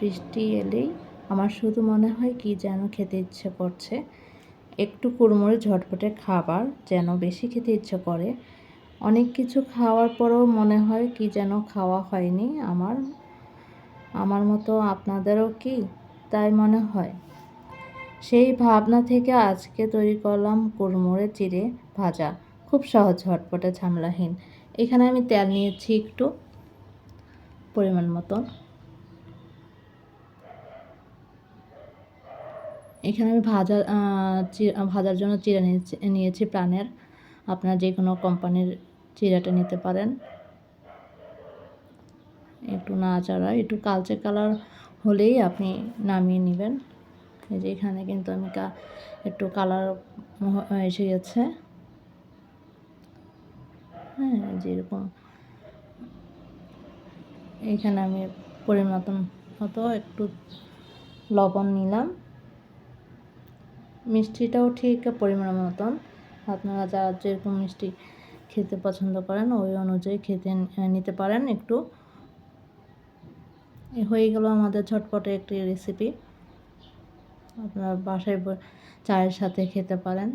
বৃষ্টি এলেই আমার শুধু মনে হয় কি যেন খেতে ইচ্ছে করছে। একটু কুড়মুড়ে ঝটপটে খাবার যেন বেশি খেতে ইচ্ছে করে। অনেক কিছু খাওয়ার পরেও মনে হয় কি যেন খাওয়া হয়নি আমার। আমার মতো আপনাদেরও কি তাই মনে হয়? সেই ভাবনা থেকে আজকে তৈরি করলাম কুড়মুড়ে চিড়ে ভাজা। খুব সহজ, ঝটপটে ঝামেলাহীন। এখানে আমি তেল নিয়েছি একটু পরিমাণ মতো এখানে আমি ভাজা ভাজার জন্য চিড়া নিয়েছি নিয়েছি প্রাণের। আপনার যে কোনো কোম্পানির চিড়াটা নিতে পারেন। একটু নাড়াচাড়া, একটু কালচে কালার হলেই আপনি নামিয়ে নেবেন। এই যে এখানে কিন্তু আমি একটু কালার এসে গেছে। হ্যাঁ যেরকম এখানে আমি পরিমাণ মতো একটু লবণ নিলাম। মিষ্টিটাও ঠিক পরিমাণ মতন। আপনারা যা যেরকম মিষ্টি খেতে পছন্দ করেন, ওই অনুযায়ী খেতে নিতে পারেন একটু। হয়ে গেল আমাদের ঝটপটে একটি রেসিপি আপনারা বাসায় চায়ের সাথে খেতে পারেন।